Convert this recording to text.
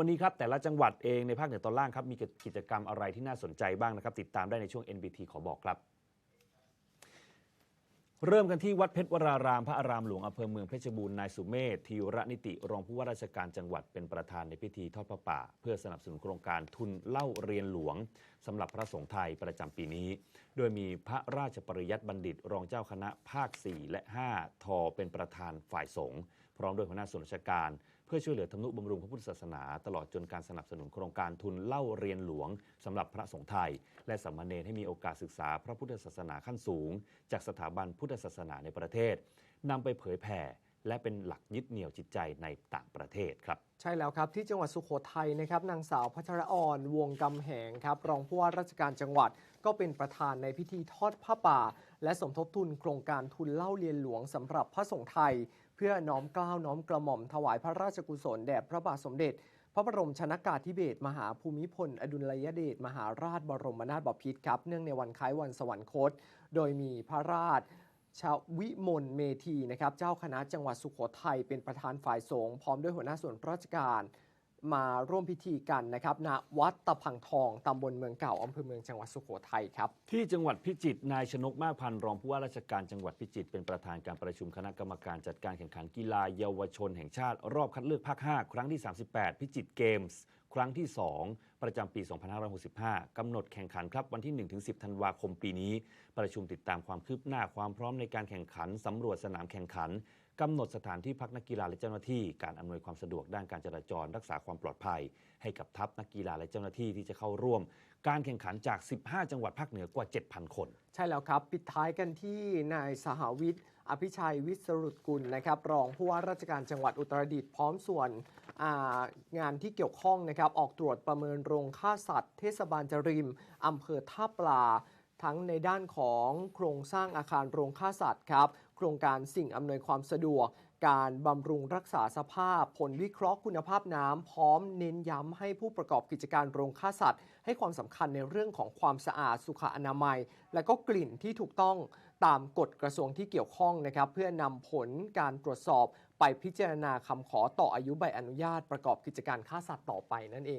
วันนี้ครับแต่ละจังหวัดเองในภาคเหนือตอนล่างครับมีกิจกรรมอะไรที่น่าสนใจบ้างนะครับ ติดตามได้ในช่วง NBT ขอบอกครับ เริ่มกันที่วัดเพชรวราราม พระอารามหลวงอำเภอเมืองเพชรบูรณ์นายสุเมธธีระนิติ รองผู้ว่าราชการจังหวัดเป็นประธานในพิธีทอดพระป่า เพื่อสนับสนุนโครงการทุนเล่าเรียนหลวงสำหรับพระสงฆ์ไทยประจำปีนี้ โดยมีพระราชปริยัติบัณฑิต รองเจ้าคณะภาค 4 และ 5 ทอเป็นประธานฝ่ายสงฆ์พร้อมด้วยหัวหน้าส่วนราชการ เพื่อช่วยเหลือทำนุบำรุงพระพุทธศาสนา ตลอดจนการสนับสนุนโครงการทุนเล่าเรียนหลวงสำหรับพระสงฆ์ไทย และสามเณรให้มีโอกาสศึกษาพระพุทธศาสนาขั้นสูง จากสถาบันพุทธศาสนาในประเทศนำไปเผยแผ่ และเป็นหลักยึดเหนี่ยวจิตใจในต่างประเทศครับใช่แล้วครับที่จังหวัดสุโขทัยนะครับนางสาวพัชรออนวงกำแหงครับรองผู้ว่าราชการจังหวัด ก็เป็นประธานในพิธีทอดผ้าป่า และสมทบทุนโครงการทุนเล่าเรียนหลวงสำหรับพระสงฆ์ไทย เพื่อน้อมเกล้าวน้อมกระหม่อมถวายพระราชกุศลแด่พระบาทสมเด็จ พระบรมชนากาธิเบศรมหาภูมิพล อดุลยเดชมหาราชบรมนาถบพิตรครับ เนื่องในวันคล้ายวันสวรรคต โดยมีพระราชชาววิมลเมธีนะครับเจ้าคณะจังหวัดสุโขทัยเป็นประธานฝ่ายสงฆ์พร้อมด้วยหัวหน้าส่วนราชการ มาร่วมพิธีกันนะครับณวัดตะพังทองตำบลเมืองเก่าอำเภอเมืองจังหวัดสุโขทัยครับ ที่จังหวัดพิจิตรนายชนกมากพันรองผู้ว่าราชการจังหวัดพิจิตรเป็นประธานการประชุมคณะกรรมการจัดการแข่งขันกีฬาเยาวชนแห่งชาติ รอบคัดเลือกภาค 5 ครั้งที่ 38 พิจิตรเกมส์ ครั้งที่ 2 ประจำปี 2565 กำหนดแข่งขันครับวันที่ 1-10 ธันวาคมปีนี้ ประชุมติดตามความคืบหน้าความพร้อมในการแข่งขันสำรวจสนามแข่งขันกำหนดสถานที่พักนักกีฬาและเจ้าหน้าที่ การอำนวยความสะดวกด้านการจราจร รักษาความปลอดภัย ให้กับทัพนักกีฬาและเจ้าหน้าที่ที่จะเข้าร่วม การแข่งขันจาก 15 จังหวัดภาคเหนือกว่า 7,000 คน ใช่แล้วครับ ปิดท้ายกันที่นายสหวิทย์อภิชัยวิสรุตกุลนะครับ รองผู้ว่าราชการจังหวัดอุตรดิตถ์พร้อมส่วน งานที่เกี่ยวข้องนะครับออกตรวจประเมินโรงฆ่าสัตว์ เทศบาลจริมอำเภอท่าปลา ทั้งในด้านของโครงสร้างอาคารโรงฆ่าสัตว์ครับโครงการสิ่งอำนวยความสะดวก การบำรุงรักษาสภาพ ผลวิเคราะห์คุณภาพน้ำพร้อมเน้นย้ำให้ผู้ประกอบกิจการโรงฆ่าสัตว์ ให้ความสำคัญในเรื่องของความสะอาดสุขอนามัย และก็กลิ่นที่ถูกต้องตามกฎกระทรวงที่เกี่ยวข้องนะครับเพื่อนำผลการตรวจสอบไปพิจารณาคำขอต่ออายุใบอนุญาตประกอบกิจการฆ่าสัตว์ต่อไปนั่นเอง